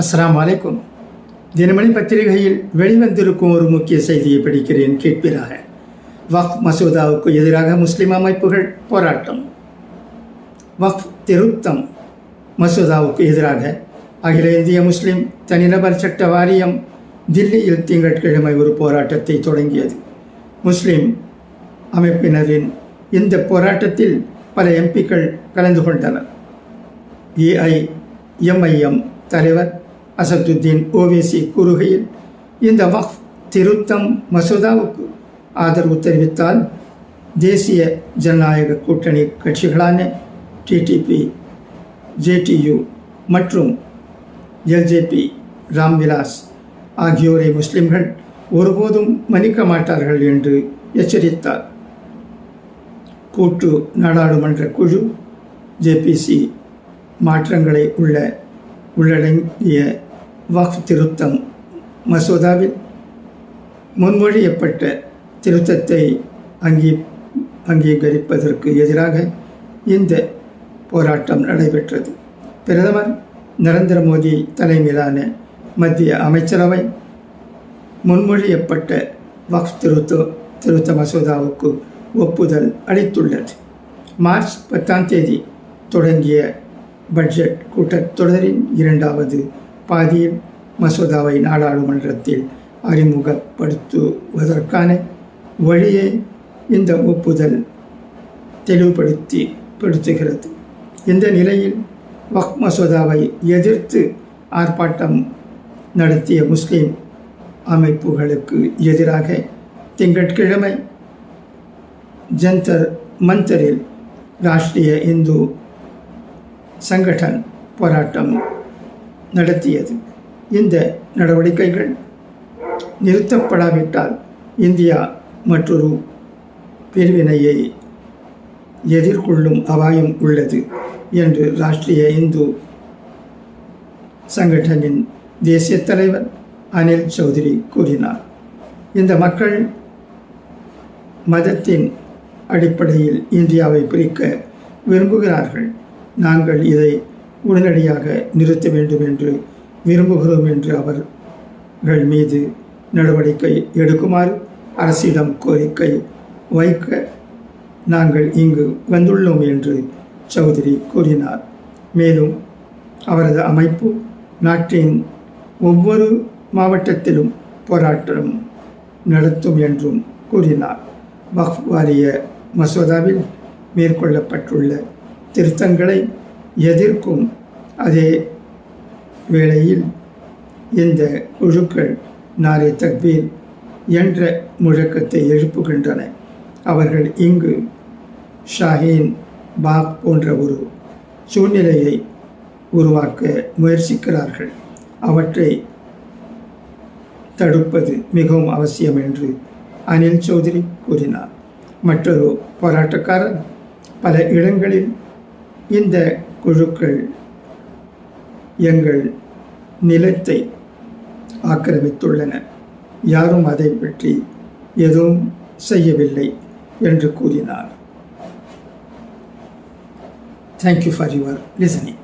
அஸ்லாம் அலைக்கும். தினமணி பத்திரிகையில் வெளிவந்திருக்கும் ஒரு முக்கிய செய்தியை படிக்கிறேன் கேட்பீராக வக்ஃப் மசோதாவுக்கு எதிராக முஸ்லிம் அமைப்புகள் போராட்டம். வக்ஃப் திருத்தம் மசோதாவுக்கு எதிராக அகில இந்திய முஸ்லிம் தனிநபர் சட்ட வாரியம் தில்லியில் திங்கட்கிழமை ஒரு போராட்டத்தை தொடங்கியது. முஸ்லிம் அமைப்பினரின் இந்த போராட்டத்தில் பல எம்பிக்கள் கலந்து கொண்டனர். ஏஐஎம்ஐஎம் தலைவர் அசதுத்தீன் ஓவேசி கூறுகையில் இந்த வக்ஃப் திருத்தம் மசோதாவுக்கு ஆதரவு தெரிவித்தால் தேசிய ஜனநாயக கூட்டணி கட்சிகளான டிடிபி ஜேடியு மற்றும் எல்ஜேபி ராம்விலாஸ் ஆகியோரை முஸ்லிம்கள் ஒருபோதும் மன்னிக்க மாட்டார்கள் என்று எச்சரித்தார். கூட்டு நாடாளுமன்ற குழு ஜேபிசி மாற்றங்களை உள்ள உள்ளடங்கிய வக்ஃப் திருத்தம் மசோதாவில் முன்மொழியப்பட்ட திருத்தத்தை அங்கீ அங்கீகரிப்பதற்கு எதிராக இந்த போராட்டம் நடைபெற்றது. பிரதமர் நரேந்திர மோடி தலைமையிலான மத்திய அமைச்சரவை முன்மொழியப்பட்ட வக்ஃப் திருத்த திருத்த மசோதாவுக்கு ஒப்புதல் அளித்துள்ளது. மார்ச் பத்தாம் தேதி தொடங்கிய பட்ஜெட் கூட்டத்தொடரின் இரண்டாவது பாதியில் மசோதாவை நாடாளுமன்றத்தில் அறிமுகப்படுத்துவதற்கான வழியை இந்த ஒப்புதல் தெளிவுபடுத்தி படுத்துகிறது. இந்த நிலையில் வக் மசோதாவை எதிர்த்து ஆர்ப்பாட்டம் நடத்திய முஸ்லிம் அமைப்புகளுக்கு எதிராக திங்கட்கிழமை ஜந்தர் மந்தரில் ராஷ்டிரிய இந்து சங்கடன் போராட்டம் நடத்தியது. இந்த நடவடிக்கைகள் நிறுத்தப்படாவிட்டால் இந்தியா மற்றொரு பிரிவினையை எதிர்கொள்ளும் அபாயம் உள்ளது என்று ராஷ்டிரிய இந்து சங்கடனின் தேசிய தலைவர் அனில் சௌத்ரி கூறினார். இந்த மக்கள் மதத்தின் அடிப்படையில் இந்தியாவை பிரிக்க விரும்புகிறார்கள். நாங்கள் இதை உடனடியாக நிறுத்த வேண்டும் என்று விரும்புகிறோம் என்று அவர்கள் மீது நடவடிக்கை எடுக்குமாறு அரசிடம் கோரிக்கை வைக்க நாங்கள் இங்கு வந்துள்ளோம் என்று சௌத்ரி கூறினார். மேலும் அவரது அமைப்பு நாட்டின் ஒவ்வொரு மாவட்டத்திலும் போராட்டம் நடத்தும் என்றும் கூறினார். வக்ஃப் வாரிய மசோதாவில் மேற்கொள்ளப்பட்டுள்ள திருத்தங்களை எதிர்க்கும் அதே வேளையில் இந்த குழுக்கள் நாரே தக்பீர் என்ற முழக்கத்தை எழுப்புகின்றன. அவர்கள் இங்கு ஷாஹீன் பாக் போன்ற ஒரு சூழ்நிலையை உருவாக்க முயற்சிக்கிறார்கள். அவற்றை தடுப்பது மிகவும் அவசியம் என்று அனில் சௌத்ரி கூறினார். மற்றொரு போராட்டக்காரர் பல இடங்களில் இந்த குழுக்கள் எங்கள் நிலத்தை ஆக்கிரமித்துள்ளன. யாரும் அதை பற்றி எதுவும் செய்யவில்லை என்று கூறினார். Thank you for your listening